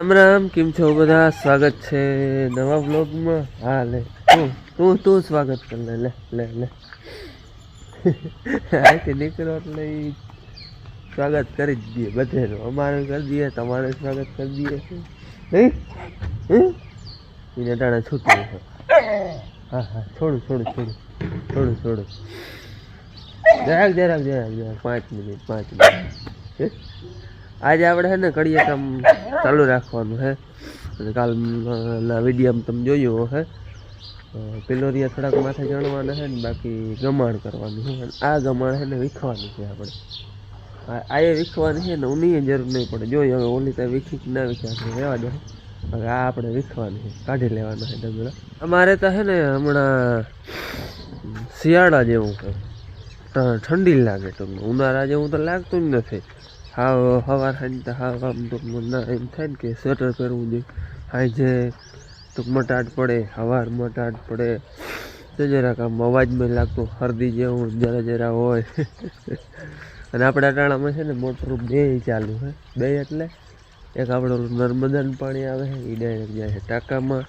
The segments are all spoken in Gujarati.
રામ રામ, કેમ છો બધા? સ્વાગત છે નવા બ્લોગમાં હા, લે, તું તું તું સ્વાગત કર, લે લે લે લે. અહીંથી નીકળો એટલે સ્વાગત કરી જ દઈએ બધેનું. અમારે કરી દઈએ, તમારે સ્વાગત કરી દઈએ? એને ટાણે છૂટવું હા હા, છોડું છોડું છોડું છોડું છોડું. જરાક જરાક જરાક જરાક, પાંચ મિનિટ પાંચ મિનિટ? આજે આપણે છે ને કડીએ કામ ચાલુ રાખવાનું છે. અને કાલના વિડીયામાં તમે જોયું હે પિલોરિયા થોડાક માથે ચણવાના છે ને બાકી ગમાણ કરવાનું છે. આ ગમાણ છે ને વીખવાની છે આપણે. આ એ વીખવાની છે ને ઉની જરૂર નહીં પડે. જોઈએ હવે ઓલી ત્યાં વીખી ના વીખી આપણે રહેવા દે. હવે આ આપણે વીખવાની છે. કાઢી લેવાના છે ડગલા. અમારે તો છે ને હમણાં શિયાળા જેવું છે ઠંડી લાગે તમને. ઉનાળા જેવું તો લાગતું જ નથી. હાવ સવાર સાંજ તો હાવ આમ ટૂંકમાં ના એમ થાય ને કે સ્વેટર પહેરવું જોઈએ. સાંજે ટૂંકમાં ટાટ પડે સવારમાં ટાટ પડે. જરાક આમ અવાજમાં લાગતું, હરદી જેવું, જરા જરા હોય. અને આપણા ટાણામાં છે ને મોટરું બે ચાલુ છે બે એટલે. એક આપણું નર્મદાનું પાણી આવે છે એ ડાયરેક્ટ જાય છે ટાંકામાં.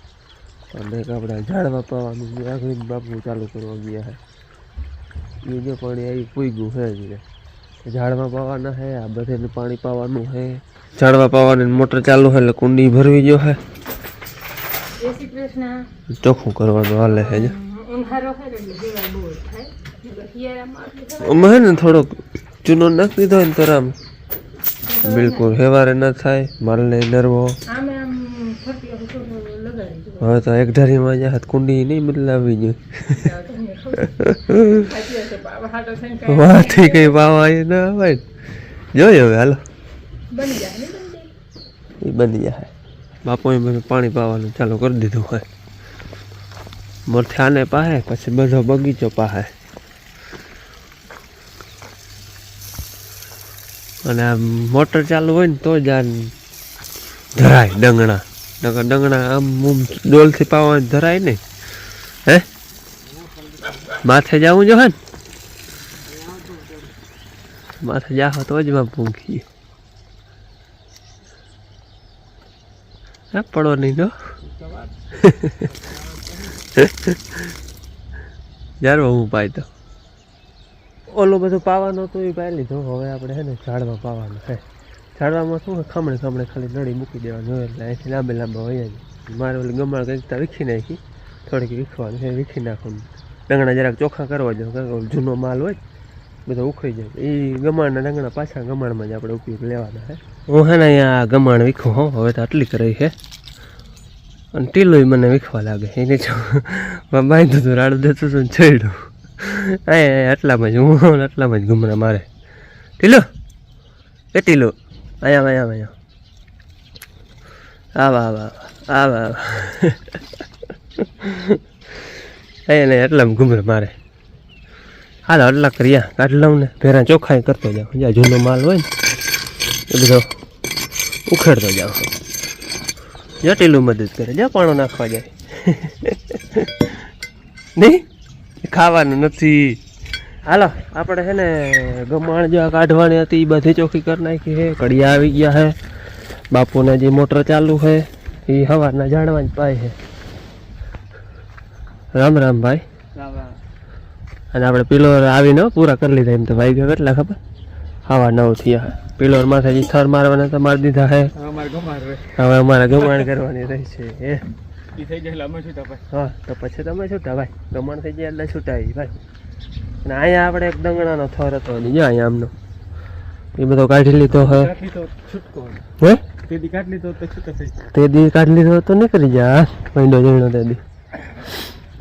અને એક આપણે ઝાડવા પાવાનું આગળ બાપુ ચાલુ કરવા ગયા છે એ જો પાણી આવી પૂગ્યું છે ઝાડમાં પાવાના હે આ બધાને પાણી પાવાનું હે. ઝાડવા પાવાની મોટર ચાલુ હે એટલે કુંડી ભરવી શ્રી કૃષ્ણ. ચોખ્ખું કરવાનું હાલે હે જો. અમે હે ને થોડોક ચૂનો નાખી દીધો ને તરામ બિલકુલ હેવારે ન થાય માલને નરવો. આમે આમ હવે તો એક ધારીમાં જ હાથ કુંડી નહીં બદલાવી જોઈએ. વાથી કઈ પાવા એ ના ને. જોઈએ હવે, હાલો. એ બની જાય. બાપુએ બધું પાણી પાવાનું ચાલુ કરી દીધું હોય. મોરથી આને પાહે, પછી બધો બગીચો પાહે. અને આ મોટર ચાલુ હોય ને તો જ આ ધરાય ડંગણા. ડંગણા આમ આમ ડોલથી પાવા ધરાય નહીં. હે? માથે જવું જો ને માથે જાહો તો જ માં ભૂંખીએ હા, પડો નહીં તો. યાર હું પાય તો. ઓલું બધું પાવાનો તો એ પાય લીધો. હવે આપણે હે ને ઝાડમાં પાવાનું છે. ઝાડવામાં શું ખમણે ખમણે ખાલી નળી મૂકી દેવાનું હોય એટલે અહીંથી લાંબે લાંબા હોય મારે ઓલી ગમાળ કંઈક વીખી નાખી. થોડીક વીખવાનું છે, વીખી નાખવાનું. ડંગણા જરાક ચોખ્ખા કરવા કે જૂનો માલ હોય, બધો ઉખડી જાય. એ ગમાણના ડંગણા પાછા ગમાણમાં જ આપણે ઉપયોગ લેવાના છે હું છે ને અહીંયા ગમાણ વીખું હો, હવે તો આટલી કરાઈ છે અને ટીલોય મને વીખવા લાગે, એને જો બાંધ્યું હતું રાડું દેતું હતું છેડું અહીંયા આટલામાં જ હું આટલામાં જ ઘૂમરા મારે. ટીલો, એ ટીલો, અહીંયા અહીંયા અહીંયા. આવા આવા આવા આવા. અહીંયા એટલા ઘૂમરે મારે. હાલ આટલા કર્યા કાઢ લઉં ને. ભેરા ચોખ્ખાઈ કરતો જાઉં. જ્યાં જૂનો માલ હોય ને, એ બધો ઉખેડતો જાઉં. જટીલું મદદ કરે. જ્યાં પાણો નાખવા જાય. નહીં? ખાવાનું નથી. હાલો, આપણે છે ને ગમાણ જેવા કાઢવાની હતી એ બધી ચોખ્ખી કરી નાખી છે. કડિયા આવી ગયા છે. બાપુને જે મોટર ચાલુ છે એ હવાના જાણવા જ પાય છે. રામ રામ ભાઈ. અને આપણે પિલોર આવીને પૂરા કરી લીધા એમ તો ભાઈ ગયો કેટલા ખબર? હવા નવ થયા. પિલોર માથે જે થર મારવાના તો મારી દીધા હે. હવે અમારે ગમાણ કરવાની રહી છે એ હા તો પછી તમે છૂટા ભાઈ? ગમણ થઈ જાય એટલે છૂટાવી ભાઈ? અને અહીંયા આપણે એક દંગણાનો થર હતો ને અહીંયા આમનો. એ બધો કાઢી લીધો હે. તે દી કાઢી લીધો તો નીકળી જા મહિનો જણો તે દી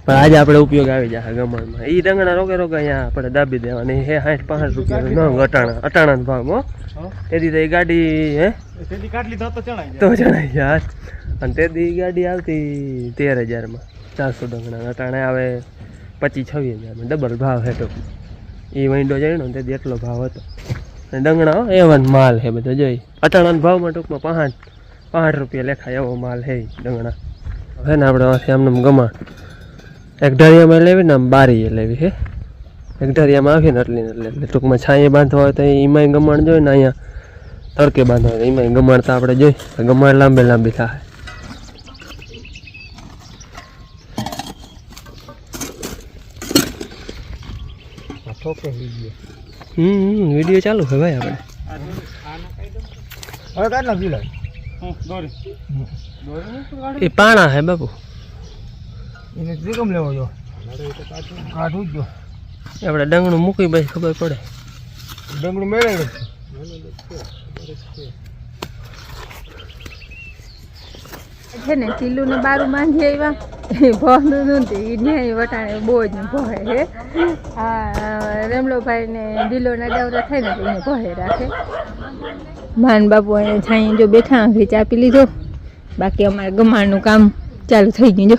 પણ આજે આપણે ઉપયોગ આવી જાય ગમણમાં. એ ડંગણા રોગે રોગે અહીંયા આપણે દાબી દેવાની. હે સાઠ પાંસઠ રૂપિયા ન અટાણા અટાણા ભાવ હો. તેથી તો એ ગાડી હે? તો જણાઈ યાર અને તેથી ગાડી આવતી તેર હજારમાં. ચારસો ડંગણા અટાણે આવે પચીસ છવ્વીસ હજારમાં. ડબલ ભાવ હેઠો. એ વિન્ડો જણ્યો તેથી એટલો ભાવ હતો. અને ડંગણા હો, એવન માલ હે બધો જોઈ. અટાણાના ભાવમાં ટૂંકમાં પાંચ પાંઠ રૂપિયા લેખાય એવો માલ હે ડંગણા. હે ને આપણે આમને ગમા. એક ઢાળિયામાં લેવી ને આમ બારીએ લેવી હે? એકઢારિયામાં આવીએ ને એટલી ને એટલે એટલે ટૂંકમાં છાંયે બાંધવા હોય તો એમાંય ગમાણ જોઈએ ને અહીંયા તડકે બાંધવા હોય એમાંય ગમાણ તો આપણે જોઈ ગમાણ લાંબે લાંબી થાય. હમ વીડિયો ચાલુ છે ભાઈ આપણે. હવે એ પાણા હે બાપુ. એને ત્રિકમ લેવો જો કાઢું જ જો. આપણે ડંગણું મૂકી પછી ખબર પડે. ડંગણું મેળે છે ને ચીલું ને બારું માંગી આવ્યા ભોનું નથી ન્યાય વટાણે બહુ જ ભોહે છે. આ રેમલોભાઈ ને દિલોના ડાવરા થાય ને એને ભોહે રાખે. માન બાપુ અહીંયા છાંઈ જો બેઠા આંખે ચા પી લીધો. બાકી અમારે ગમાણનું કામ ચાલુ થઈ ગયું જો.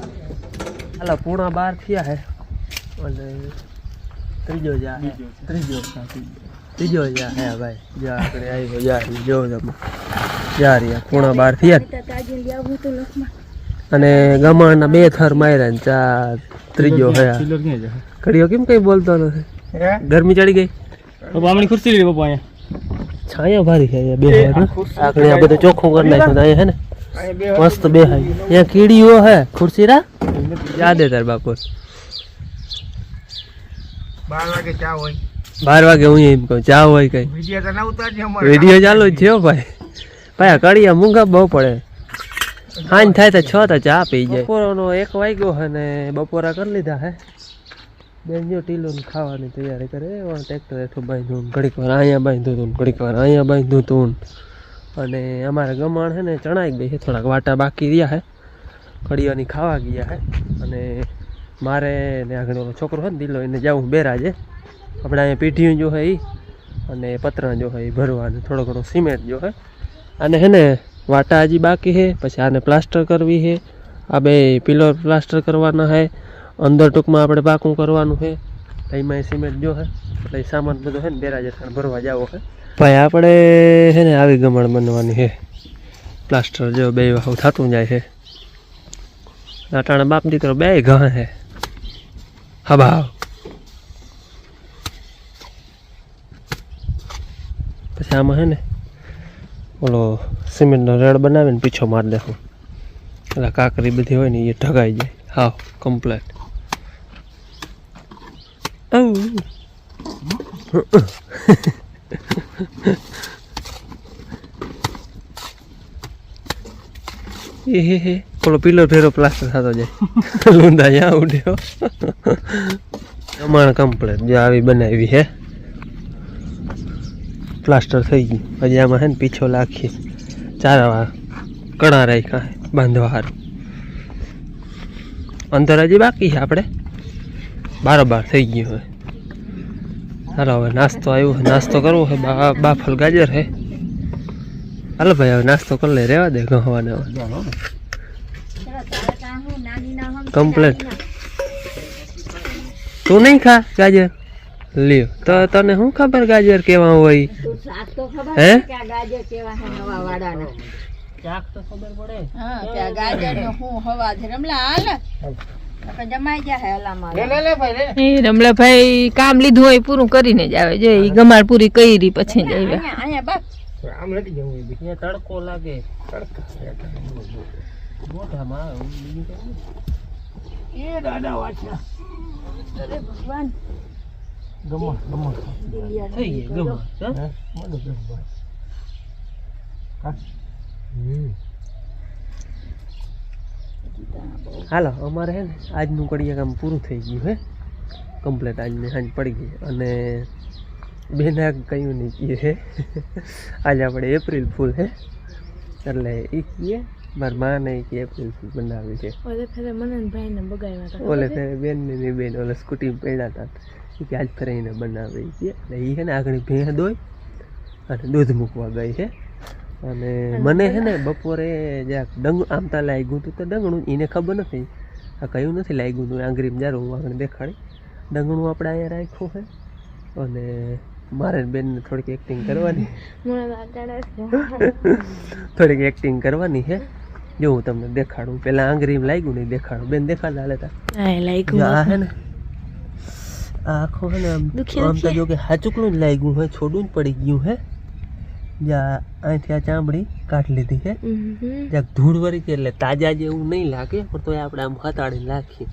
હાલા પૂણા બાર થયા હે. અને ત્રીજો જા ત્રીજો ત્રીજો. જા હે ભાઈ. જા આપણે આવ્યો જા જો તમે જા રહ્યા. પૂણા બાર થયા અને ગમાણના બે થર માર્યા ને ચા ત્રીજો હે કડીઓ કેમ કઈ બોલતો નથી? ગરમી ચડી ગઈ? બામણી ખુરશી લીધી પપ્પા અહીંયા. છાયા ભારી છે અહીંયા બે આખરે આ બધું ચોખ્ખું કરી નાખ્યું અહીંયા હે ને? મસ્ત બે હાય અહીંયા કીડીઓ હે ખુરશી રા યાદ તાર બાપુ. બાર વાગે ચા હોય. બાર વાગે હું એમ કહું ચા હોય કઈ. વીડિયો તો ના ઉતારજે અમારે. વીડિયો ચાલુ જ છે ભાઈ. ભાઈ કડિયા મૂંગા બહુ પડે. હાન થાય તો છ તો ચા પી જાય. બપોરનો એક વાગ્યો હે ને બપોરા કરી લીધા હે. બેન જો ટીલું ને ખાવાની તૈયારી કરે. એમાં ટ્રેક્ટર હેઠું બાંધ્યું ઘડીક વાર અહીંયા બાંધ્યું હતું ઘડીક વાર અહીંયા બાંધ્યું હતું અને અમારે ગમાણ છે ને ચણાઈ ગઈ છે થોડાક વાટા બાકી રહ્યા હે. કડીઓની ખાવા ગયા હે. અને મારે ને આગળ ઓલો છોકરો છે ને દિલો, એને જવું બેરાજે. આપણે અહીંયા પીઠીયું જો હે એ અને પતરા જો હે એ ભરવાનું, થોડો ઘણો સિમેન્ટ જો હે. અને હે ને વાટા હજી બાકી છે પછી આને પ્લાસ્ટર કરવી છે આ બે પિલર પ્લાસ્ટર કરવાના છે અંદર ટૂંકમાં આપણે પાકું કરવાનું છે એમાં સિમેન્ટ જો હે. એટલે સામાન બધો છે ને બેરાજે થાય ભરવા જાવો છે ભાઈ, આપણે છે ને આવી ગમણ બનવાની છે પ્લાસ્ટર જો બે થતું જાય છે અટાણે બાપ દીકરો બે ઘણ હે. હા પછી આમાં હે ને, ઓલો સિમેન્ટનો રેડ બનાવીને પીછો મારી દેખું એટલે કાકરી બધી હોય ને એ ઢગાઈ જાય. હાવ કમ્પ્લેટ એ હે હે. પીલો ફેરો પ્લાસ્ટર થતો જાય લૂંદા ત્યાં ઉડ્યો પ્રમાણ કમ્પ્લેટ જે આવી બનાવી હે પ્લાસ્ટર થઈ ગયું. હજી આમાં હે ને પીછો લાખીએ ચારવા કણા રાખ્યા હે બાંધવા સારું અંતર હજી બાકી છે આપણે. બારોબાર થઈ ગયું હવે. હાલો હવે નાસ્તો આવ્યો નાસ્તો કરવો છે બાફલ ગાજર છે હાલો ભાઈ, હવે નાસ્તો કરી લે. રહેવા દે ગહવાને હવે. કમ્પ્લેટ તું નહીં ખા ગાજર? લ્યો તો તને શું ખબર ગાજર કેવા હોય? હે? રમલાભાઈ કામ લીધું હોય પૂરું કરીને જ આવે. જો એ ગમાડ પૂરી કરી પછી જ આવ્યા. તડકો લાગે. તડકા. મોઢામાં. એ દાદા વાંચ્યા થઈ ગઈ મને હાલો અમારે હે ને આજનું કડિયા કામ પૂરું થઈ ગયું હે. કમ્પ્લેટ આજને સાંજ પડી ગઈ. અને બેન આ કયું નહીં કીએ હે. આજે આપણે એપ્રિલ ફૂલ હે. એટલે એ કીએ મારી માને કે એપ્રિલ ફૂલ બનાવી છે. ઓલે ફેરે મનનભાઈ ને બગાવ્યા ઓલે ફેરે બેન ને ની બેન ઓલે સ્કૂટી પડ્યા હતા. કે આજ ફેરે એને બનાવે એટલે એ છે ને આગળ ભેં દોય અને દૂધ મૂકવા ગઈ છે અને મને છે ને બપોરે જરાક ડંગ આમ તા લાગ્યું હતું તો ડંગણું એને ખબર નથી. આ કયું નથી લાગ્યું હતું આંગળીમાં જ્યારે હું આગળ દેખાડી. ડંગણું આપણે અહીંયા રાખ્યું છે અને મારે ને બેનને થોડીક એક્ટિંગ કરવાની. થોડીક એક્ટિંગ કરવાની છે જો હું તમને દેખાડું પેલા આંગળીમાં લાગ્યું નહીં દેખાડું. બેન દેખાડતા હાલે તા જો આ હે ને. આખો હે ને આમ તો જો કે હાચુકલું જ લાગ્યું હોય છોડું જ પડી ગયું હે. જ્યાં અહીંથી આ ચામડી કાઢી લીધી છે જ્યાં ધૂળ વળી છે એટલે તાજા જેવું નહીં લાગે પણ તો આપણે આમ હતાડી નાખીએ.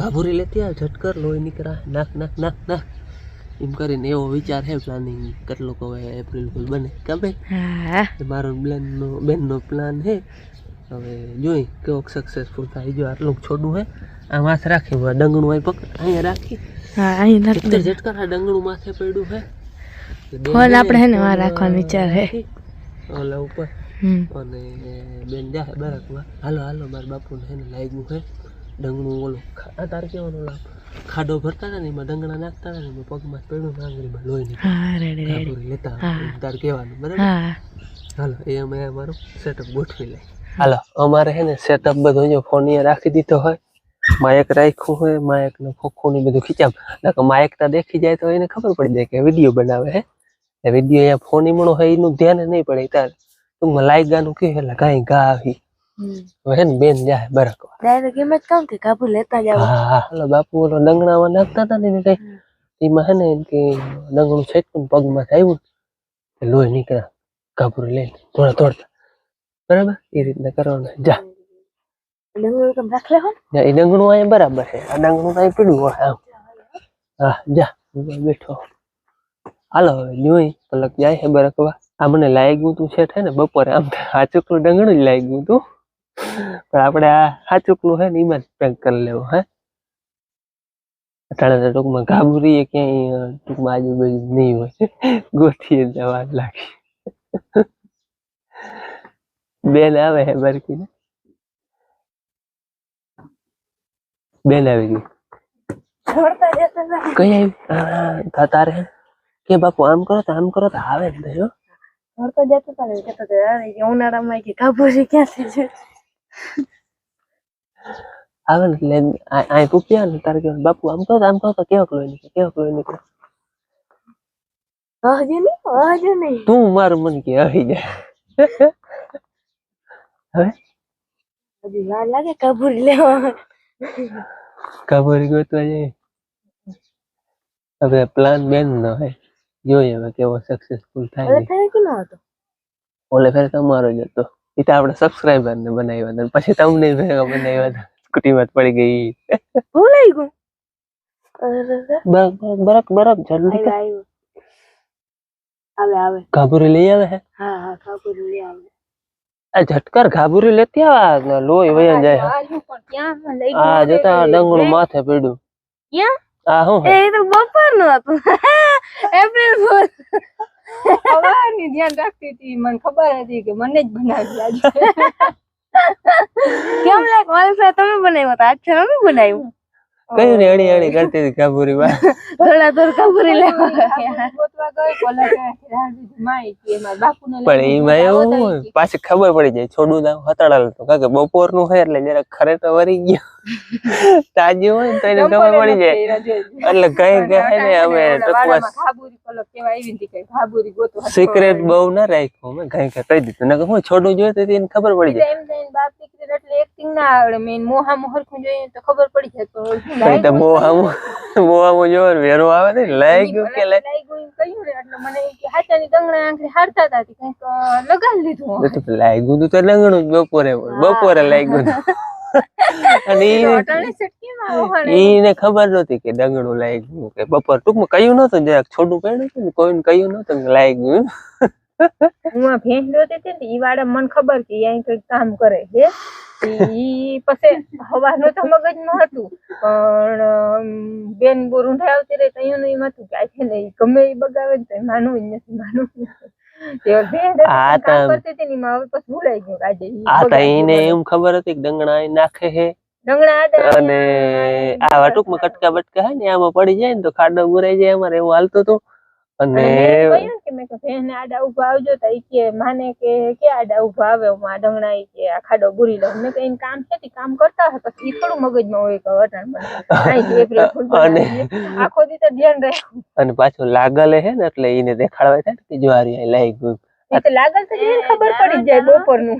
ગાભુરી લેતી આવે ઝટકર લોહી નીકળા. નાખ નાખ નાખ નાખ. એમ કરીને એવો વિચાર હે પ્લાનિંગ કેટલો કહે એપ્રિલ ફૂલ બને. કે ભાઈ મારો બેનનો બેનનો પ્લાન છે હવે જોઈ કેવો સક્સેસફુલ થાય. જો આટલું છોડું હે આ માથે રાખી હું ડંગણું અહીં પકડ. અહીંયા રાખી. સિત્તેર ઝટકા ડંગણું માથે પડ્યું હે. ફોન આપણે હે ને વાર રાખવાનો વિચાર હે. ઓલા ઉપર. અને બેન જાય બરાબર હાલો હાલો મારા બાપુને હે ને લાગ્યું હે. ડંગણું ઓલું આ તારે કેવાનું લાભ ખાડો ભરતા હતા ને એમાં ડંગણા નાખતા હતા ને એમાં પગમાં પડ્યું આંગળીમાં લોહી લેતા તાર કહેવાનું બરાબર? હાલો એ અમે અમારું સેટઅપ ગોઠવી લઈએ. હાલો અમારે હે ને સેટઅપ બધું જો ફોન રાખી દીધો હોય. માયક રાખ્યું હોય માયક ને ખોખું ને બધું ખીચામ નકર માયક તા દેખી જાય તો એને ખબર પડી જાય કે વીડિયો બનાવે હે. એ વીડિયો અહીંયા ફોન ઈમણો હોય એનું ધ્યાન નહીં પડે તાર. ટૂંકમાં લાઈક ગાનું કે એટલે કાંઈ ગા આવી હવે હે ને બેન જાય બરાબર ડાયરેક્ટ એમ જ કહું કે કાબુ લેતા જાવ હા હાલો બાપુ ઓલો ડંગણામાં નાખતા હતા ને એને કઈ. એમાં હે ને કે ડંગણું છેટકું ને પગમાં આવ્યું ને લોહી નીકળ્યા. કાપુરી લઈને થોડા તોડતા બરાબર? એ રીતના કરવાનું જા. તમે રાખ એ ડંગણું અહીંયા બરાબર છે. આ ડંગણું તો અહીં હોય આમ હા જા. હું બેઠો. હાલો હવે જોઈ પલક જાય છે બરકવા આ મને લાગ્યું તું છે ને બપોરે. આમ આ ચૂકલું ડંગણું જ લાગ્યું તું. પણ આપણે આ આ ચૂકલું છે ને એમાં જ પેક કરી લેવો હે? અટાણે ટૂંકમાં ગાભરીએ ક્યાંય ટૂંકમાં આજુબાજુ નહીં હોય. ગોઠીએ જવા લાગી બેન આવે હે બરકી ને બેન આવી ગઈ. છોડતા જતા કઈ આવી? તા- તારે કે બાપુ આમ કરો તો આમ કરો તો આવે જ છોડતા જતા ને ઉનાળામાં કે કાબુરી ક્યાંથી છે? આવે ને એટલે આ- અહીં પૂપ્યા ને તારે કહેવાનું. બાપુ આમ કરો આમ કરો તો કેવો લોહી નીકળે કેવો લોહી નીકળે? હજુ નહીં હજુ નહીં. તું મારું મન કે આવી જાય. હવે હજી વાર લાગે કાબુરી લેવા કાબોરી ગોતવા જાય હવે પ્લાન બેન નો હે જોઈએ હવે કેવો સક્સેસફુલ થાય હવે છે. થાય કે ન હતો ઓલે ફેર તમારો જ હતો એ તો આપણે સબસ્ક્રાઈબર ને બનાવ્યા હતા પછી તમને ભેગા બનાવ્યા હતા સ્કૂટીમાં જ પડી ગઈ ભૂલાઈ ગયું અરે બરક બરક બરક જલ્દી કર. આવ્યું આવે આવે ઘાબુરી લઈ આવે હે હા હા કાબુરી લે આવે આ ઝટકર ઘાબુરી લેતી આવા? લોહી વયા જાય. હે. આજુ પણ ક્યાં લઈ આ જતા ડંગણું માથે પડ્યું. ક્યાં? આ હું? એ તો બપોરનું હતું. એપ્રિલ ફૂલ સવારની ધ્યાન રાખતી હતી. મને ખબર હતી કે મને જ બનાવી આજે કેમ લાગ મારી તમે બનાવ્યો હતા. આજ છે અમે બનાવ્યું. કયું ને અણી અણી કરતી હતી ઘાબુરી માં થોડા થોડ કાબુરી લેવા પણ એમાં એવું પાછી ખબર પડી જાય છોડું ના હતાડાલ તો કારણ કે બપોરનું હોય એટલે જરા ખરે તો વરી ગયો. તાજી હોય ને તો એને ખબર પડી જાય. એટલે કઈ કહે ને અમે ટૂંકમાં સિક્રેટ બહુ ના રાખ્યું અમે કઈ કઈ કહી દીધું. નકર હું છોડું જોઈએ તો એને ખબર પડી જાય એક્ટિંગ ના આવડે મેં મોહા મોહરખું જોઈએ તો ખબર પડી જાય કઈ તો મોહામું જોવે ને વેરો આવે ને લાઈ ગયું કે લાઈ લાગ્યું તો લંગણું બપોરે બપોરે લાગ્યું. અને ઈને ખબર નહોતી કે ડંગણું લાગ્યું કે બપોર ટૂંકમાં કહ્યું નતું જરાક છોડું પડ્યું હતું ને કોઈને કયું નતું લાગ્યું હું ભેંસ દોતી હતી ને ઈ વાળા મને ખબર કે અહીં કંઈક કામ કરે છે. ઈ પછી હવાનું તો મગજમાં હતું પણ બેન રૂંઢાઈ આવતી રહી તો એમ હતું કે આ છે ને ગમે એ બગાવે ને તો માનવું જ નથી માનવું આજે કટકા બટકા હે ને આમાં પડી જાય ને તો ખાડો ઉરાઈ જાય અમારે એવું હાલતું હતું. અને બેન આડા ઊભો આવજો તો ઈ કે માને કે કે આડા ઊભો આવે હું આ ડંગણા કે આ ખાડો બુરી લઉં. મેં કઈ કામ છે તે કામ કરતા હોય પછી થોડું મગજમાં હોય કે ફૂલ અને- આખો દી તો ધ્યાન રાખવું. અને પાછું લાગલે હે ને એટલે એને દેખાડવા થાય કે જો આ લાઈ ગયું. એ તો લાગલ તો એને ખબર પડી જ જાય બપોરનું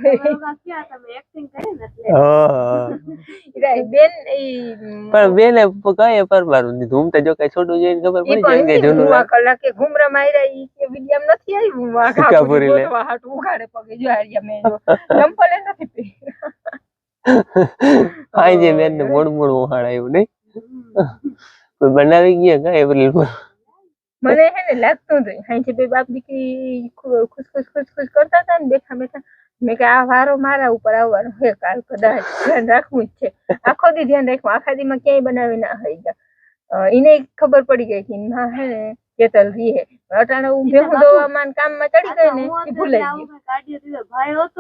હા. ઈ બેન ઈ પણ બેને કઈ પરમારું દીધું હું તો જો કઈ છોટું જોઈને ખબર ઈ પડી જાય પણ કે જૂનું હું આ લાગે. કલાકે ઘુમરા માર્યા ઈ કે વિડીયામ નથી આવ્યું હું આ કાપુરી કાપુરી લે. ગોતવા હાટુ ઉઘાડે પગે જો હારિયા મેં જો ચંપલે નથી પહેર્યા. આઈ જે બેન ને મોડ મોડ ઉહાડાયું નહીં કોઈ બનાવી ગયા કઈ એપ્રિલ ફૂલ મને હે ને લાગતું હતું હાઈ છે બે બાપ દીકરી ખુશ ખુશ ખુશ ખુશ કરતા હતા ને બેઠા બેઠા મેં કે આ વારો મારા ઉપર આવવાનો હે કાલ કદાચ ધ્યાન રાખવું જ છે. આખો દી ધ્યાન રાખવું આખા દીમાં ક્યાંય બનાવી ના હોય ગયા. એને ખબર પડી ગઈ કે ના હે ને કેતલ રી હે. અટાણે હું ભેગું દોવામાં કામમાં ચડી ગઈ ને એ ભૂલાઈ ગયું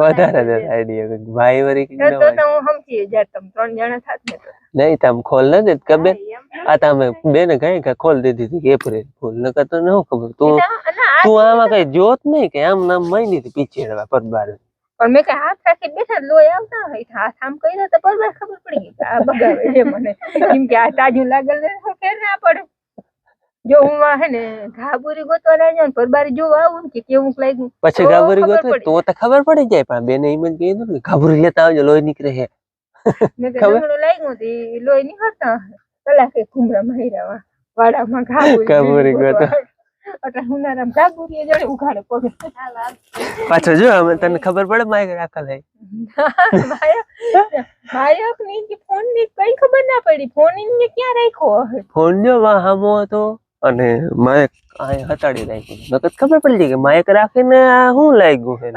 વધારે જ આઈડિયા ભાઈ વરી તો તો હું સમજી જાત તમ ત્રણ જણા થાત ને નહીં તમ ખોલ ન દે કબે આ તમે બેને કઈ કે ખોલ દીધી હતી કે એપ્રિલ ફૂલ નકર તો ન ખબર. તું એટલે આ- અને આ તું આમાં કઈ જોત નહીં કે આમ નામ મળી હતી પીછેડવા પરબાર પણ મેં કઈ હાથ રાખી બેઠા લોહી આવતા હોય તો હાથ આમ કર્યો તો પરબાર ખબર પડી ગઈ કે આ બગાવે છે મને. કેમ કે આ તાજું લાગેલ ને હું ફેર ના પડે. જો હું આ હે ને ઘાબુરી ગોતવા ના જાઉં ને પરબારી જોવા આવું ને કે કેવું લાગ્યું. પછી તો ગાભરી ખબર ગોતો પડી. તો તો ખબર પડી જાય પણ બેને એમ જ કીધું કે ગાભરી લેતા આવજો લોહી નીકળે છે મેં કે ખબર? ડંગણું લાગ્યું તો ઈ લોહી નીકળતા કલાકે ઘુમરા માર્યા વાડામાં ઘાબુરી ગોતવા. એટલે ઉનાળામાં ઘાબુરી જોડે ઉઘાડે પગે. પાછો જો અમે તને ખબર પડે માઇક રાખેલ હે? માયકની ફોનની કઈ ખબર ના પડી? ફોન ને ક્યાં રાખ્યો ફોન જો હામો હતો અને માયક અહીં હટાડી રાખ્યું. નકર ખબર પડી કે માયક રાખીને આ શું લાગ્યું છે?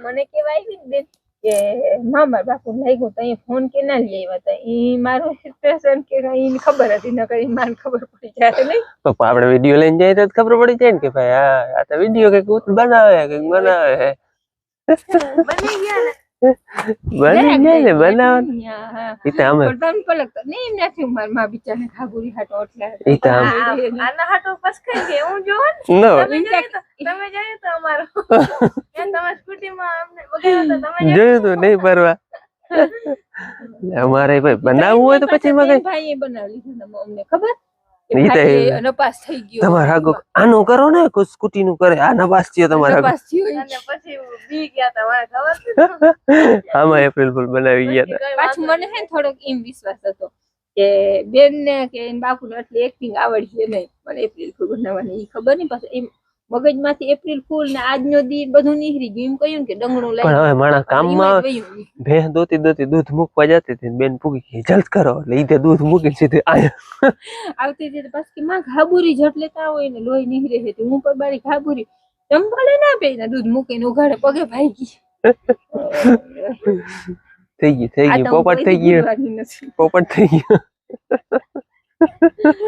મને કેવાય બેન. કે મામા બાપુ લાગ્યું તો ફોન કે ના લઈ આવ્યા હતા? એ મારું સિચ્યુએશન કે ઈ ખબર હતી ન કરી મને ખબર પડી જાય નહીં. તો આપણે વીડિયો લઈને જાય તો ખબર પડી જાય ને કે ભાઈ આ આ તો વીડિયો કંઈક બનાવે કંઈક બનાવે. બની ગયા ને? બની જાય ને બનાવે હા, હા. તો અમે પલક તો નહીં નથી મારમાં બિચારાને ખાબુરી હાટો એટલે ઈ તો આમ. આના હાટો પસકાઈ ગયા હું જોઉં નો તમે જોયું તો અમારો. તમે સ્કૂટીમાં અમને વગાડ્યો તો તમે જોયું તું નહીં પરવા અમારે ભાઈ બનાવવું હોય તો પછી એમાં કઈ ભાઈએ બનાવી લીધું અમને ખબર? એ- નપાસ થઈ ગયો. તમારે આગો આનું કરો ને કોઈ સ્કૂટી નું કરે. આ નપાસ થયો તમારા આગો પછી બી ગયા તમારે ખબર આમાં એપ્રિલ ફૂલ બનાવી ગયા હતા પાછું મને હે ને થોડોક એમ વિશ્વાસ હતો કે બેન ને કે બાપુ ને એટલી એક્ટિંગ આવડશે નહીં. મને એપ્રિલ ફૂલ બનાવવાની ખબર નહીં પાછું એમ મગજમાંથી એપ્રિલ ફૂલ ને આજનો દી બધું નીકળી ગયું. એમ કહ્યું કે ડંગણું પણ હવે માણા કામમાં. ભેંસ દોતી દોતી દૂધ મૂકવા જતી હતી બેન પૂકી કે જલ્દ કરો. એટલે ઈ દૂધ મૂકીને સીધી આયા. આવતી હતી પાછી કે માં ઘાબુરી જટ લેતા હોય ને લોહી નીકળે છે હું પર બારી ઘાબુરી. ચંપલે ના પહેરી દૂધ મૂકીને ઉઘાડે. પગે ભાઈ ગઈ. થઈ ગઈ થઈ ગઈ પોપટ થઈ ગઈ. પોપટ થઈ ગયો.